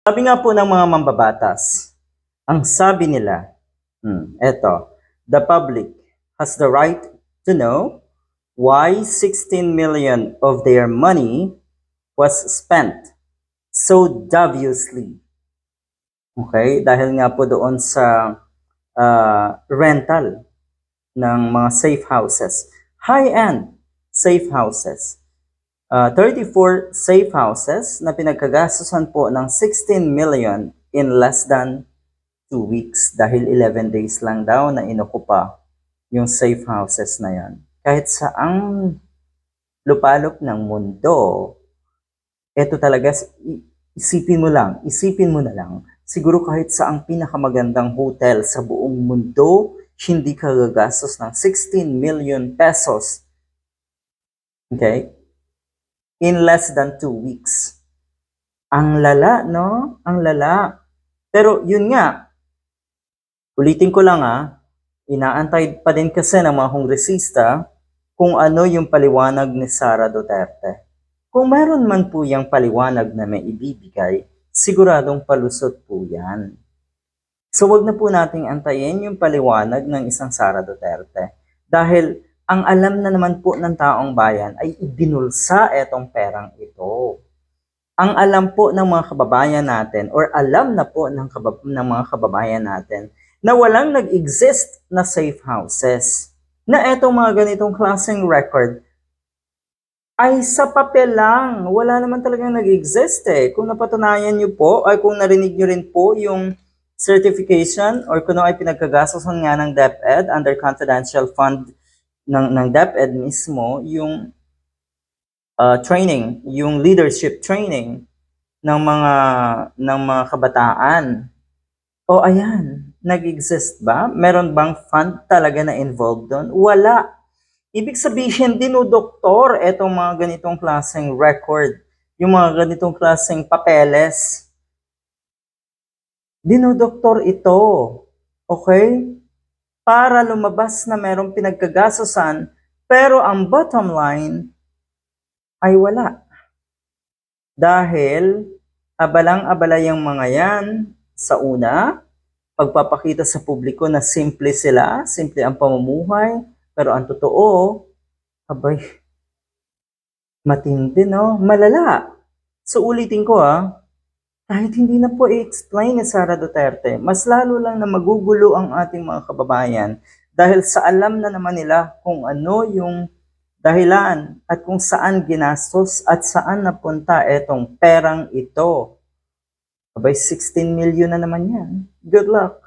Sabi nga po ng mga mambabatas, ang sabi nila, hmm, eto, the public has the right to know why 16 million of their money was spent so deviously. Okay? Dahil nga po doon sa ah, rental ng mga safe houses. High-end safe houses. Uh, 34 safe houses na pinagkagastusan po ng 16 million in less than 2 weeks dahil 11 days lang daw na inukupa yung safe houses na yan. Kahit saang lupalop ng mundo, eto talaga, isipin mo lang, isipin mo na lang, siguro kahit sa ang pinakamagandang hotel sa buong mundo, hindi ka gagastos ng 16 million pesos. Okay? In less than two weeks. Ang lala, no? Ang lala. Pero yun nga, ulitin ko lang ah, inaantay pa din kasi ng mga kongresista kung ano yung paliwanag ni Sara Duterte. Kung meron man po yung paliwanag na may ibibigay, siguradong palusot po yan. So wag na po nating antayin yung paliwanag ng isang Sara Duterte. Dahil ang alam na naman po ng taong bayan ay ibinulsa etong perang ito. Ang alam po ng mga kababayan natin or alam na po ng, kabab- ng mga kababayan natin na walang nag-exist na safe houses. Na etong mga ganitong klaseng record ay sa papel lang. Wala naman talagang nag-exist eh. Kung napatunayan nyo po, ay kung narinig nyo rin po yung certification or kung ano ay pinagkagastosan nga ng DepEd under confidential fund ng, ng DepEd mismo, yung uh, training, yung leadership training ng mga ng mga kabataan. O ayan, nag-exist ba? Meron bang fund talaga na involved doon? Wala. Ibig sabihin, dinudoktor etong mga ganitong klaseng record, yung mga ganitong klaseng papeles. Dinudoktor ito. Okay? Para lumabas na merong pinagkagasosan, pero ang bottom line ay wala. Dahil abalang-abala yung mga yan sa una, pagpapakita sa publiko na simple sila, simple ang pamumuhay, pero ang totoo, abay, matindi no, malala. So ulitin ko ah, kahit hindi na po i-explain ni Sara Duterte, mas lalo lang na magugulo ang ating mga kababayan dahil sa alam na naman nila kung ano yung dahilan at kung saan ginastos at saan napunta etong perang ito. Abay, 16 million na naman yan. Good luck.